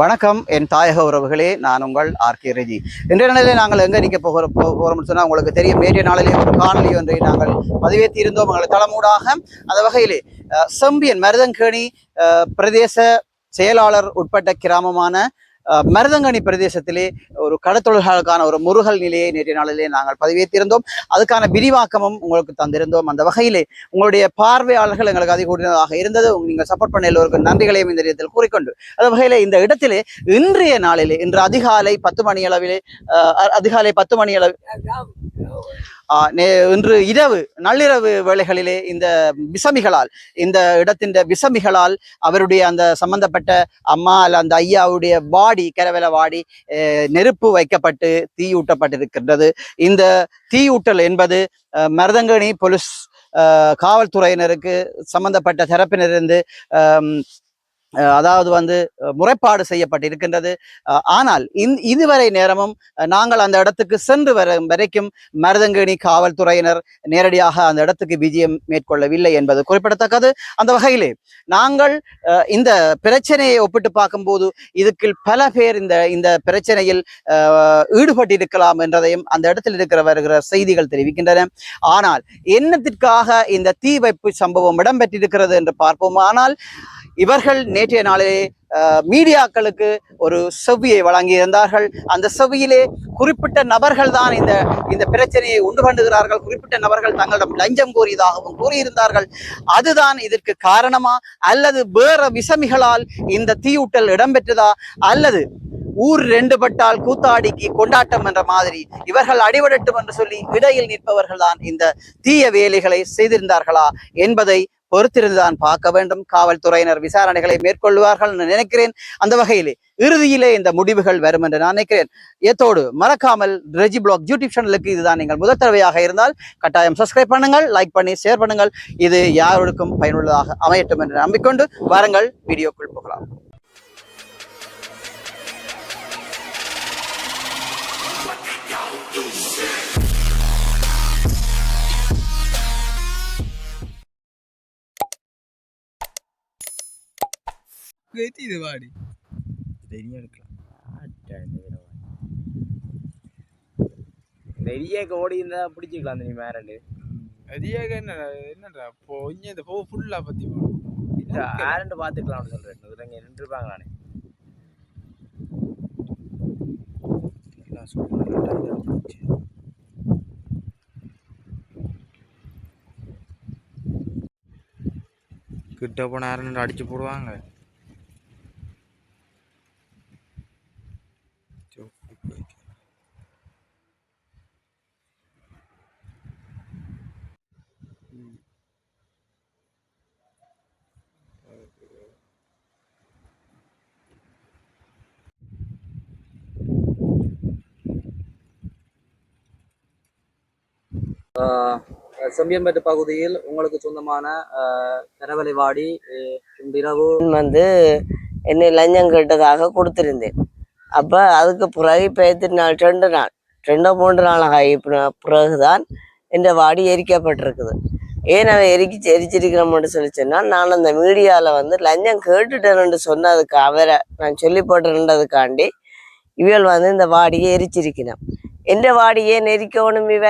வணக்கம் என் தாயக உறவுகளே நான் உங்கள் ஆர்கே ரெஜி. இன்றைய நாளிலே நாங்கள் எங்கே நிற்க போகிற போகிறோம்னு சொன்னால் உங்களுக்கு தெரியும். நேற்றைய நாளிலே ஒரு காணொலி ஒன்றை நாங்கள் பதிவேற்றி இருந்தோம் எங்கள் அந்த வகையிலே செம்பியன் மருதங்கேணி பிரதேச செயலாளர் உட்பட்ட கிராமமான மருதங்கனி பிரதேசத்திலே ஒரு கடத்தொழில்களுக்கான ஒரு முருகல் நிலையை நேற்றைய நாளிலே நாங்கள் பதிவேற்றிருந்தோம். அதுக்கான விரிவாக்கமும் உங்களுக்கு தந்திருந்தோம். அந்த வகையிலே உங்களுடைய பார்வையாளர்கள் எங்களுக்கு அதிகூடியதாக இருந்தது. நீங்கள் சப்போர்ட் பண்ண எல்லோருக்கும் நன்றிகளையும் இந்த நேரத்தில் கூறிக்கொண்டு அந்த வகையிலே இந்த இடத்திலே இன்றைய நாளிலே இன்று அதிகாலை பத்து மணி அளவிலே அதிகாலை பத்து மணி அளவு இன்று இரவு நள்ளிரவு வேளைகளிலே இந்த விசமிகளால் இந்த இடத்தின் விசமிகளால் அவருடைய அந்த சம்பந்தப்பட்ட அம்மா அல்ல அந்த ஐயாவுடைய வாடி கரவல வாடி நெருப்பு வைக்கப்பட்டு தீயூட்டப்பட்டிருக்கின்றது. இந்த தீயூட்டல் என்பது மருதங்கணி போலீஸ் காவல்துறையினருக்கு சம்பந்தப்பட்ட தரப்பினரிருந்து அதாவது வந்து முறைப்பாடு செய்யப்பட்டிருக்கின்றது. அஹ் ஆனால் இந் இதுவரை நேரமும் நாங்கள் அந்த இடத்துக்கு சென்று வர வரைக்கும் மருதங்கேணி காவல்துறையினர் நேரடியாக அந்த இடத்துக்கு விஜயம் மேற்கொள்ளவில்லை என்பது குறிப்பிடத்தக்கது. அந்த வகையிலே நாங்கள் அஹ் இந்த பிரச்சனையை ஒப்பிட்டு பார்க்கும்போது இதுக்கு பல பேர் இந்த இந்த பிரச்சனையில் அஹ், ஈடுபட்டிருக்கலாம் என்றதையும் அந்த இடத்தில் இருக்கிற வருகிற செய்திகள் தெரிவிக்கின்றன. ஆனால் என்னத்திற்காக இந்த தீ வைப்பு சம்பவம் இடம்பெற்றிருக்கிறது என்று பார்ப்போம். ஆனால் இவர்கள் நேற்றைய நாளிலே மீடியாக்களுக்கு ஒரு செவ்வியை வழங்கியிருந்தார்கள். அந்த செவ்வியிலே குறிப்பிட்ட நபர்கள் தான் இந்த இந்த பிரச்சனையை உண்டு பண்ணுகிறார்கள். குறிப்பிட்ட நபர்கள் தங்களிடம் லஞ்சம் கோரியதாகவும் கூறியிருந்தார்கள். அதுதான் இதற்கு காரணமா? அல்லது வேற விசமிகளால் இந்த தீயூட்டல் இடம்பெற்றதா? அல்லது ஊர் ரெண்டு பட்டால் கூத்தாடிக்கு கொண்டாட்டம் என்ற மாதிரி இவர்கள் அடிபடட்டும் என்று சொல்லி இடையில் நிற்பவர்கள் தான் இந்த தீய வேலைகளை செய்திருந்தார்களா என்பதை பொறுத்திருந்துதான் பார்க்க வேண்டும். காவல்துறையினர் விசாரணைகளை மேற்கொள்வார்கள் என்று நினைக்கிறேன். அந்த வகையிலே இறுதியிலே இந்த முடிவுகள் வரும் என்று நான் நினைக்கிறேன். ஏத்தோடு மறக்காமல் ரெஜி பிளாக் யூடியூப் சேனலுக்கு இதுதான் நீங்கள் முதல் தடவையாக இருந்தால் கட்டாயம் சப்ஸ்கிரைப் பண்ணுங்கள் லைக் பண்ணி ஷேர் பண்ணுங்கள். இது யாருக்கும் பயனுள்ளதாக அமையட்டும் என்று நம்பிக்கொண்டு வாருங்கள். வீடியோக்குள் போகலாம். இது வாடி தெரியும் எடுக்கலாம் பெரிய கோடி இருந்தா பிடிச்சிக்கலாம் நீ மேரண்டு அதிக என்னடா என்னடா இப்போ இங்க இந்த போ ஃபுல்லா பத்தி இல்ல ஆரண்டு பாத்துக்கலாம்னு சொல்றேன் இங்க நின்று இருப்பாங்க நானே கிட்ட போன ஆரண்டு அடிச்சு போடுவாங்க செம்பியம்பேட்டு பகுதியில் உங்களுக்கு சொந்தமான கரவலைவாடி இன்றிரவு. வந்து என்னை லஞ்சம் கேட்டதாக கொடுத்திருந்தேன். அப்போ அதுக்கு பிறகு இப்போ எத்தனை நாள் ரெண்டு நாள் ரெண்டோ மூன்று நாளாக இப்போ பிறகுதான் இந்த வாடி எரிக்கப்பட்டிருக்குது. ஏன் அவன் எரிக்கி எரிச்சிருக்கிறோம்னு சொல்லி சொன்னால் நான் அந்த மீடியாவில் வந்து லஞ்சம் கேட்டுட்டேன்னு சொன்னதுக்கு அவரை நான் சொல்லி போட்டுறதுக்காண்டி இவள் வந்து இந்த வாடியை எரிச்சிருக்கிறேன். எந்த வாடியே நெரிக்கணும் இவ?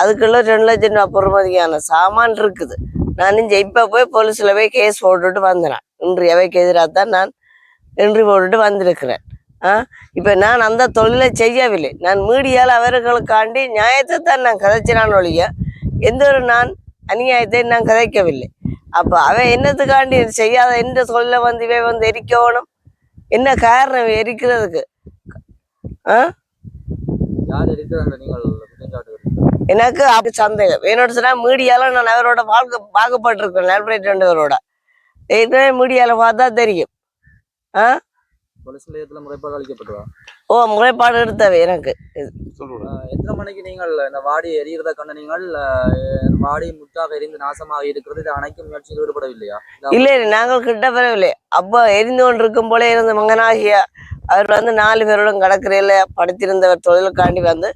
அதுக்குள்ள ரெண்டு லட்சம் ரூபா பொறுமதியான சாமான் இருக்குது. நான் இப்போ போய் போலீஸில் போய் கேஸ் போட்டுட்டு வந்தேன். இன்று எவைக்கு எதிராக தான் நான் இன்று போட்டுட்டு வந்திருக்கிறேன். ஆ? இப்போ நான் அந்த தொழிலை செய்யவில்லை. நான் மீடியாவில் அவர்களுக்காண்டி நியாயத்தை தான் நான் கதைச்சினான் ஒழிய எந்த ஒரு நான் அநியாயத்தை நான் கதைக்கவில்லை. அப்போ அவன் என்னத்துக்காண்டி செய்யாத எந்த தொழிலை வந்து இவன் வந்து எரிக்கணும்? என்ன காரணம் எரிக்கிறதுக்கு? ஆ? எனக்கு அப்படி சந்தேகம். என்னோட சொன்னா மீடியால நான் அவரோட வாழ்க்கை பார்க்கப்பட்டிருக்கேன் லேபரேட் ரெண்டவரோட ஏற்கனவே மீடியால பார்த்தா தெரியும். ஆ? போலீஸ் நிலையத்தில் முறைப்பாடு அளிக்கப்பட்டதா? ஓ முறைப்பாடு எடுத்தவை எனக்கு. எத்தனை மணிக்கு நீங்கள் இந்த வாடி எரிகிறத கண்ட நீங்கள் வாடி முற்றாக எரிந்து நாசமாக இருக்கிறது இதை அணைக்கும் முயற்சியில் ஈடுபடவில்லையா? இல்லை நாங்கள் கிட்ட வரவில்லை. அப்போ எரிந்து கொண்டு இருக்கும் போல இருந்த மகனாகிய அவர் வந்து நாலு பேரோடும் கடற்கரையில் படுத்திருந்தவர் தொழிலுக்காண்டி வந்து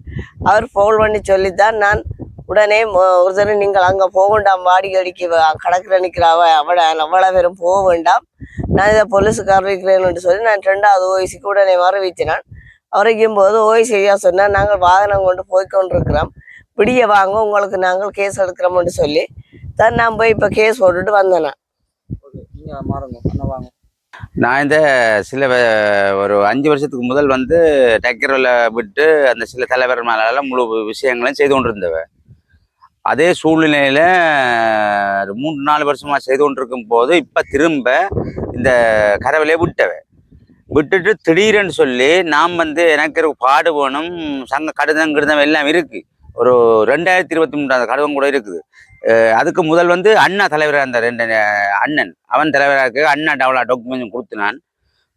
அவர் ஃபோன் பண்ணி சொல்லித்தான் நான் உடனே ம- ஒரு தடவை நீங்கள் அங்க போக வேண்டாம் வாடி அடிக்க கடற்கரை நிற்கிறாவ அவட அவ்வளோ பேரும் போக வேண்டாம். நான் இதை போலீஸுக்கு அறிவிக்கிறேன்னு சொல்லி நான் ரெண்டாவது ஓய்சிக்கு உடனே அறிவிச்சினான் அறிவிக்கும் போது ஓய்சி ஐயா சொன்னா நாங்கள் வாகனம் கொண்டு போய் கொண்டிருக்கிறோம். பிடிய வாங்க உங்களுக்கு நாங்கள் கேஸ் எடுக்கிறோம்னு சொல்லி தான் நான் போய் இப்போ கேஸ் போட்டுட்டு வந்தேன். நான். நீங்க மாறுங்க அண்ணா வாங்க. நான் இந்த சில ஒரு அஞ்சு வருஷத்துக்கு முதல் வந்து டக்கரில் விட்டு அந்த சில தலைவர் மேல முழு விஷயங்களையும் செய்து கொண்டிருந்தவ. அதே சூழ்நிலையில் மூன்று நாலு வருஷமாக செய்து கொண்டிருக்கும் போது இப்போ திரும்ப இந்த கரவிலே விட்டவ. விட்டுட்டு திடீர்னு சொல்லி நாம் வந்து எனக்கு ஒரு பாடு வேணும் சங்க கடிதம் கிருதம் எல்லாம் இருக்குது ஒரு ரெண்டாயிரத்தி இருபத்தி மூன்றாவது கடிதம் கூட இருக்குது. அதுக்கு முதல் வந்து அண்ணா தலைவராக அந்த ரெண்டு அண்ணன். அவன் தலைவராக அண்ணா டவுலா டாக்குமெண்ட் கொடுத்து நான்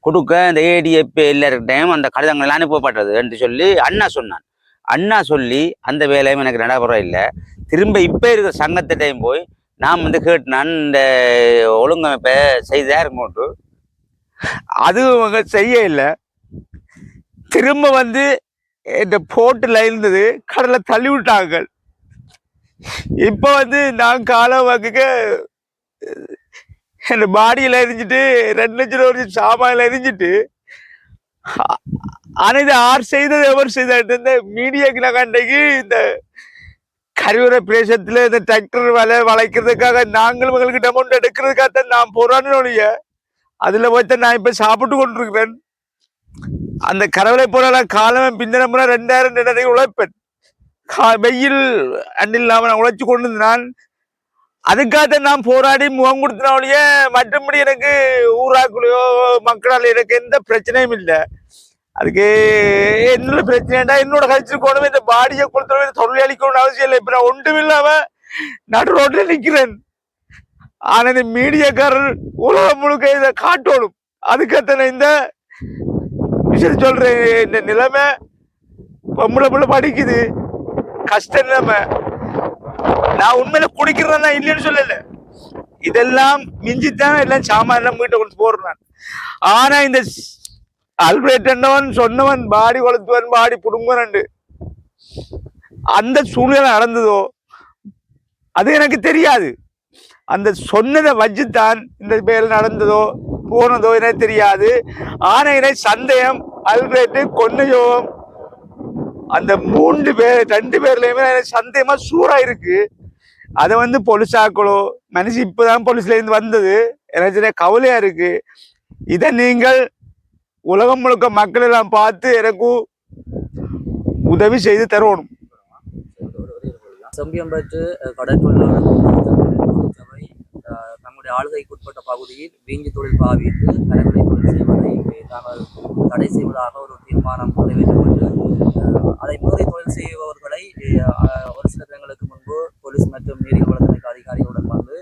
கொடுக்க இந்த ஏடிஎஃப் எல்லாருக்கிட்டையும் அந்த கடிதங்கள் எல்லாம் அனுப்பப்பட்டது என்று சொல்லி அண்ணா சொன்னான். அண்ணா சொல்லி அந்த வேலையும் எனக்கு நடைபெற இல்லை திரும்ப இப்போ இருக்கிற சங்கத்திட்டையும் போய் நான் வந்து கேட்டினான் இந்த ஒழுங்கமைப்பை செய்தா இருக்கோட்டு அதுவும் அவங்க செய்ய இல்லை திரும்ப வந்து இந்த போட்டில் இருந்தது கடலை தள்ளி விட்டாங்க இப்போ வந்து நான் காலம் வாக்குக்கு இந்த பாடியில் எரிஞ்சிட்டு ரெண்டு லட்சம் ரூபா வரைக்கும் சாமான்ல எரிஞ்சிட்டு ஆனால் இது ஆர் செய்தது எவர் செய்தாட்டு இந்த மீடியாக்கு நான் கண்டைக்கு இந்த கருவறை பிரேசத்துல இந்த டிராக்டர் வேலை வளைக்கிறதுக்காக நாங்களும் எங்களுக்கு அமௌண்ட் எடுக்கிறதுக்காக தான் நான் போறான்னு ஒழிய. அதுல போய் நான் இப்ப சாப்பிட்டு கொண்டிருக்கிறேன். அந்த கரவலை போல காலம் பிந்தின ரெண்டாயிரம் ரெண்டரை உழைப்பேன். கா- வெயில் அண்ணில் நான் உழைச்சி கொண்டு நான் அதுக்காக நான் போராடி முகம் கொடுத்தனாலேய மற்றபடி எனக்கு ஊராக்குள்ளையோ மக்களால் எனக்கு எந்த பிரச்சனையும் இல்லை. அதுக்கு என்னோட பிரச்சனைடா என்னோட கழிச்சு கொண்டு இந்த பாடியை கொடுத்தவங்க தொழில் அளிக்கணும்னு அவசியம் இல்லை. இப்ப நான் ஒன்றும் இல்லாம நடு ரோட்ல நிக்கிறேன். ஆனா இந்த மீடியாக்காரர் உலகம் முழுக்க இதை காட்டணும். அதுக்கத்தனை இந்த விஷயம் சொல்றேன். இந்த நிலைமை பொம்பளை பிள்ளை படிக்குது. கஷ்ட நிலைமை நான் உண்மையில குடிக்கிறதா இல்லைன்னு சொல்லல. இதெல்லாம் மிஞ்சித்தான் எல்லாம் சாமான் எல்லாம் வீட்டை கொண்டு போடுறேன் ஆனா இந்த அல்பிரேட் என்னவன் சொன்னவன் பாடி கொளுத்துவன் பாடி புடுங்குவன் அந்த சூழ்நிலை நடந்ததோ அது எனக்கு தெரியாது அந்த சொன்னதை வச்சுத்தான் இந்த பேர் நடந்ததோ போனதோ எனக்கு தெரியாது ஆனையினை சந்தேகம் அல்பிரேட்டு கொன்னையோகம் அந்த மூன்று பேர் ரெண்டு பேர்லையுமே எனக்கு சந்தேகமா சூறா இருக்கு அதை வந்து பொலிசாக்களோ மனுஷன் இப்போதான் போலீஸ்ல இருந்து வந்தது எனக்கு கவலையா இருக்கு இதை நீங்கள் உலகம் முழுக்க மக்கள் எல்லாம் பார்த்து எனக்கு உதவி செய்து தரணும் செம்பியம் பெற்று சபை தங்களுடைய ஆளுகைக்குட்பட்ட பகுதியில் வீங்கி தொழில் பாவித்து கரவிலை தொழில் செய்வதை தாங்கள் தடை செய்வதாக ஒரு தீர்மானம் நிறைவேற்றப்பட்டு அதை மீறி தொழில் செய்பவர்களை ஒரு சில தினங்களுக்கு முன்பு போலீஸ் மற்றும் நீரியல் வளத்துறை அதிகாரிகளுடன் வந்து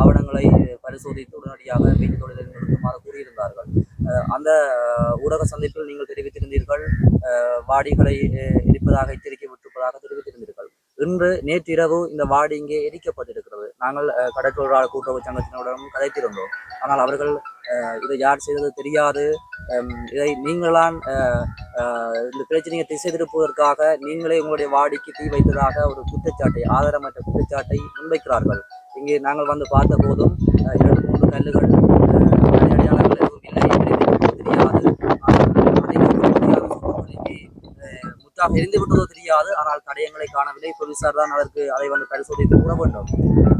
ஆவணங்களை பரிசோதித்து உடனடியாக வீங்கி தொழிலை நிறுத்துமாறு கூறியிருந்தார்கள். கடந்த ஊடக சந்திப்பில் நீங்கள் தெரிவித்திருந்தீர்கள் அஹ், வாடிகளை எரிப்பதாக எச்சரிக்கை விட்டிருப்பதாக தெரிவித்திருந்தீர்கள். இன்று நேற்றிரவு இந்த வாடி இங்கே எரிக்கப்பட்டிருக்கிறது. நாங்கள் அஹ், கூட்டுறவு சங்கத்தினருடன் கதைத்திருந்தோம். ஆனால் அவர்கள் அஹ், இதை யார் செய்தது தெரியாது. இதை நீங்களான் அஹ், அஹ், இந்த பிரச்சனையை திசை திருப்புவதற்காக நீங்களே உங்களுடைய வாடிக்கு தீ வைத்ததாக ஒரு குற்றச்சாட்டை ஆதாரமற்ற குற்றச்சாட்டை முன்வைக்கிறார்கள். இங்கே நாங்கள் வந்து பார்த்த போதும் இரண்டு மூன்று கல்லுகள் அஹ், அடையாளங்கள் எதுவும் இல்லை எரிந்து தெரியாது ஆனால் அதை தெரியாத சம்பவங்கள் இங்கே அஹ், எரிந்து விட்டதோ தெரியாது. ஆனால் தடயங்களை காணவில்லை. போலீசார் தான் அதற்கு அதை வந்து பரிசோதித்து கூற வேண்டும்.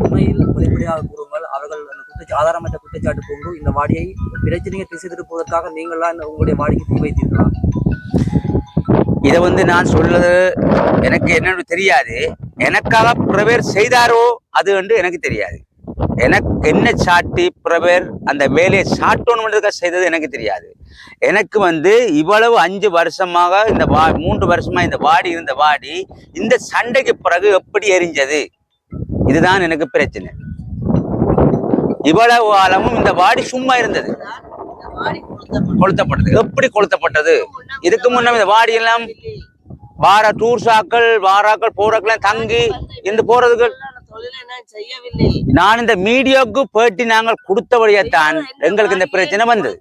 உண்மையில் வெளிப்படையாக கூறுங்கள். அவர்கள் அந்த குற்றச்சா ஆதாரமற்ற குற்றச்சாட்டு போன்று இந்த வாடியை பிரச்சனையை திசை திருப்புவதற்காக நீங்கள்லாம் உங்களுடைய வாடிக்கு தீ வைத்தீர்களா இதை வந்து நான் சொல்றது எனக்கு என்னன்னு தெரியாது. எனக்காக பிரவேர் செய்தாரோ அது என்று எனக்கு தெரியாது. எனக்கு என்ன சாட்டி பிரவேர் அந்த வேலையை சாட்டணுன்றதுக்காக செய்தது எனக்கு தெரியாது. எனக்கு வந்து இவ்வளவு அஞ்சு வருஷமாக இந்த வா மூன்று வருஷமா இந்த வாடி இருந்த வாடி இந்த சண்டைக்கு பிறகு எப்படி எரிஞ்சது? இதுதான் எனக்கு பிரச்சனை. இவ்வளவு காலமும் இந்த வாடி சும்மா இருந்தது. கொளுத்தப்பட்டது. எப்படி கொளுத்தப்பட்டது? இதுக்கு முன்ன இந்த வாடி எல்லாம் வார டூர் சாக்கள் வாராக்கள் போறாக்கள் தங்கி இந்த போறதுக்கு நான் இந்த மீடியாவுக்கு பேட்டி நாங்கள் கொடுத்தபடியத்தான் எங்களுக்கு இந்த பிரச்சனை வந்தது.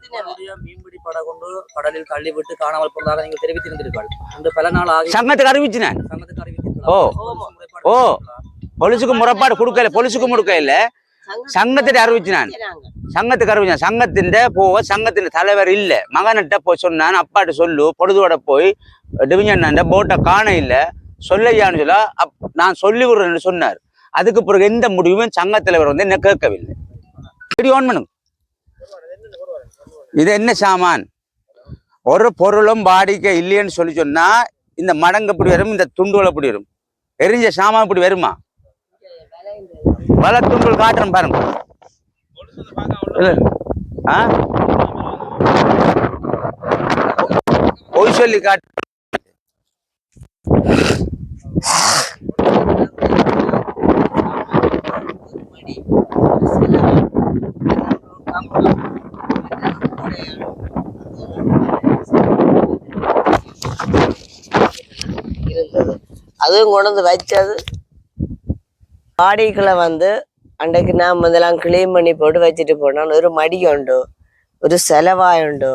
படகு கொண்டு கடலில் தள்ளிவிட்டு காணாமல் போனதாக நீங்கள் தெரிவித்திருந்தீர்கள். இந்த பல நாள் ஆகி சங்கத்துக்கு அறிவிச்சு நான் சங்கத்துக்கு அறிவித்தீர்கள் ஓ. ஓ. போலீஸுக்கு முறைப்பாடு கொடுக்கல போலீஸுக்கு கொடுக்க இல்ல சங்கத்திட்ட அறிவிச்சு நான் சங்கத்துக்கு அறிவிச்சேன் சங்கத்தின் போவ சங்கத்தின் தலைவர் இல்ல. மகன்கிட்ட போய் சொன்னான் அப்பாட்ட சொல்லு பொழுதோட போய் டிவிஜன் போட்டை காண இல்ல சொல்லையான்னு சொல்ல அப் நான் சொல்லி விடுறேன்னு சொன்னார். அதுக்கு பிறகு எந்த முடிவும் சங்க தலைவர் வந்து என்ன கேட்கவில்லை. ஆன் பண்ணுங்க. இது என்ன சாமான்? ஒரு பொருளும் பாடிக்க இல்லைன்னு சொல்லி சொன்னா இந்த மடங்கு இப்படி வரும் இந்த துண்டுகள் இப்படி வரும். எரிஞ்ச சாமான் இப்படி வருமா? பல துண்டுகள் காட்டுறேன் பாருங்க. ஆ? பொய் சொல்லி காட்டு. அதுவும் கொண்டு வந்து வச்சது வாடிகளை வந்து அன்றைக்கு நான் முதலாம் கிளீன் பண்ணி போட்டு வச்சுட்டு போனான். ஒரு மடி உண்டு ஒரு செலவாய் உண்டு.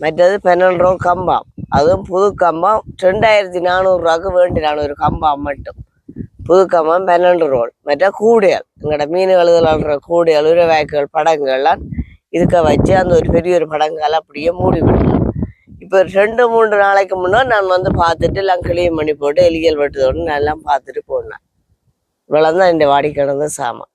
மற்றது பன்னெண்டு ரூபா கம்பம். அதுவும் புது கம்பம். ரெண்டாயிரத்தி நானூறுரூவாக்கு வேண்டினான் ஒரு கம்பம் மட்டும். புது கம்பம் பன்னெண்டு ரோல் மற்ற கூடையால் எங்களோட மீன் கழுதலான்ற கூடையால் உரவாய்க்குகள் படங்கள்லாம் இதுக்க வச்சு அந்த ஒரு பெரிய ஒரு படங்கள் அப்படியே மூடி விடலாம் இப்போ ரெண்டு மூன்று நாளைக்கு முன்னாடி நான் வந்து பார்த்துட்டு எல்லாம் கிளீன் பண்ணி போட்டு எலிகள் வெட்டுதோடு நல்லா பார்த்துட்டு போனேன். இவ்வளோதான் இந்த வாடி சாமான்.